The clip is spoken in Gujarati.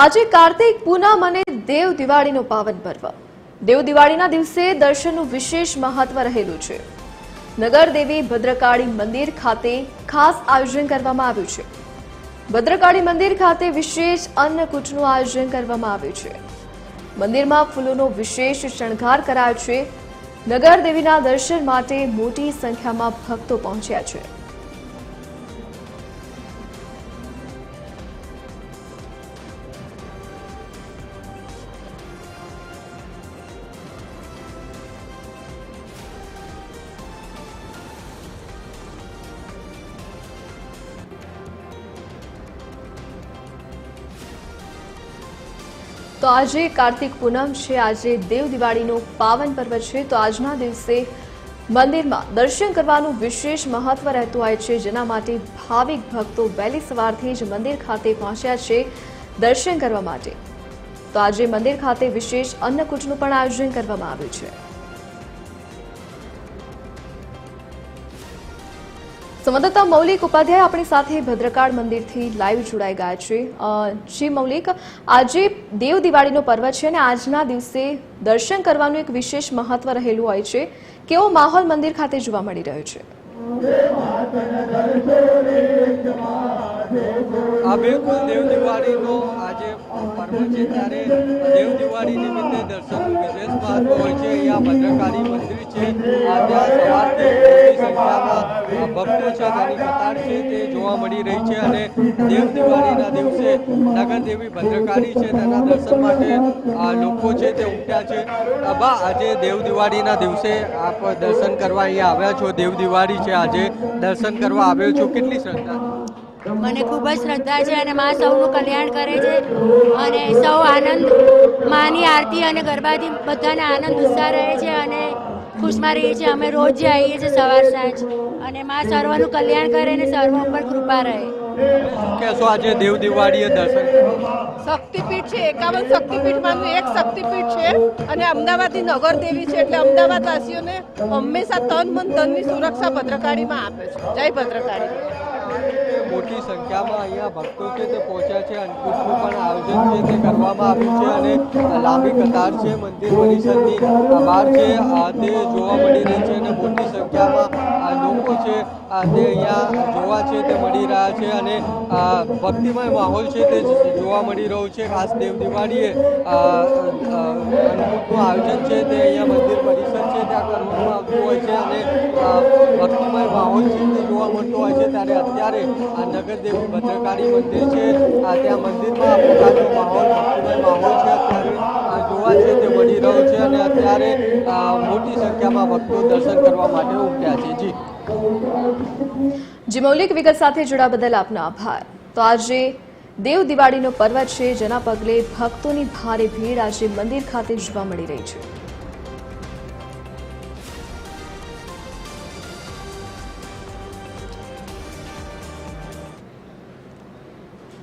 આજે કાર્તિક પૂનમ અને દેવ દિવાળીનો પાવન પર્વ. દેવ દિવાળીના દિવસે દર્શનનું વિશેષ મહત્વ રહેલું છે. નગર દેવી ભદ્રકાળી મંદિર ખાતે ખાસ આયોજન કરવામાં આવ્યું છે. ભદ્રકાળી મંદિર ખાતે વિશેષ અન્નકૂટનું આયોજન કરવામાં આવ્યું છે. મંદિરમાં ફૂલોનો વિશેષ શણગાર કરાયો છે. નગર દેવીના દર્શન માટે મોટી સંખ્યામાં ભક્તો પહોંચ્યા છે. તો આજે કાર્તિક પૂનમ છે. આજે દેવ દિવાળીનો પાવન પર્વ છે. તો આજના દિવસે મંદિરમાં દર્શન કરવાનું વિશેષ મહત્વ રહેતું હોય છે. જેના માટે ભાવિક ભક્તો વહેલી સવારથી જ મંદિર ખાતે પહોંચ્યા છે દર્શન કરવા માટે. તો આજે મંદિર ખાતે વિશેષ અન્નકૂટનું પણ આયોજન કરવામાં આવ્યું છે. સંવાદદાતા મૌલિક ઉપાધ્યાય આપણી સાથે ભદ્રકાળ મંદિરથી લાઈવ જોડાઈ ગયા છે. જી મૌલિક, આજે દેવ દિવાળીનો પર્વ છે અને આજના દિવસે દર્શન કરવાનું એક વિશેષ મહત્વ રહેલું હોય છે. કેવો માહોલ મંદિર ખાતે જોવા મળી રહ્યો છે? આ બિલકુલ દેવ દિવાળીનો આજે પર્વ છે ત્યારે દેવ દિવાળી નિમિત્તે દર્શનનું વિશેષ મહત્વ હોય છે. અહીંયા ભદ્રકાળી મંદિર છે. આ ત્યાં સવારથી ભક્તો છે તેની કતાર છે, તે જોવા મળી રહી છે અને દેવ દિવાળીના દિવસે નગર દેવી ભદ્રકાળી છે, તેના દર્શન માટે આ લોકો છે, તે ઉમટ્યા છે. બા, આજે દેવ દિવાળીના દિવસે આપ દર્શન કરવા અહીંયા આવ્યા છો, દેવ દિવાળી છે, આજે દર્શન કરવા આવ્યો છો. કેટલી શ્રદ્ધા મને ખૂબ જ શ્રદ્ધા છે અને મા સૌનું કલ્યાણ કરે છે અને સૌ આનંદ, માની આરતી અને ગરબાથી બધાને આનંદ ઉત્સાહ રહે છે અને ખુશમાં રહીએ છીએ અમે રોજ આવીએ છીએ સવાર સાંજ. અને મા સર્વનું કલ્યાણ કરે અને સર્વ ઉપર કૃપા રહે. કહેશો આજે દેવ દિવાળીએ દર્શન શક્તિપીઠ છે એકાવન શક્તિપીઠમાંનું એક શક્તિપીઠ છે અને અમદાવાદની નગર દેવી છે એટલે અમદાવાદ વાસીઓને હંમેશા તન મન ધનની સુરક્ષા ભદ્રકાળીમાં આપે છે. જય ભદ્રકાળી. મોટી સંખ્યામાં અહીંયા ભક્તો છે, તે પહોંચ્યા છે. અન્નકૂટનું પણ આયોજન છે, તે કરવામાં આવ્યું છે અને લાંબી કતાર છે, મંદિર પરિસરની બહાર છે. તે જોવા મળી રહી છે અને મોટી સંખ્યામાં લોકો છે તે અહીંયા જોવા છે, તે મળી રહ્યા છે અને ભક્તિમય માહોલ છે, તે જોવા મળી રહ્યો છે. ખાસ દેવ દિવાળીએ અન્નકૂટનું આયોજન છે, તે અહીંયા મંદિર પરિસર છે આવતું હોય છે અને ભક્તિમય માહોલ છે જોવા મળતો હોય છે ત્યારે અત્યારે આ નગરદેવી ભદ્રકાળી મંદિર છે. આ ત્યાં મંદિરમાં આ પ્રકારનો માહોલ, ભક્તિમય માહોલ છે. અત્યારે જોવા છે તે મળી રહ્યો છે અને અત્યારે મોટી સંખ્યામાં ભક્તો દર્શન કરવા માટે ઉમટ્યા છે. જી. જી, મૌલિક વિગત સાથે જોડા બદલ આપનો આભાર. તો આજે દેવ દિવાળીનો પર્વ છે, જેના પગલે ભક્તોની ભારે ભીડ આજે મંદિર ખાતે જોવા મળી રહી છે.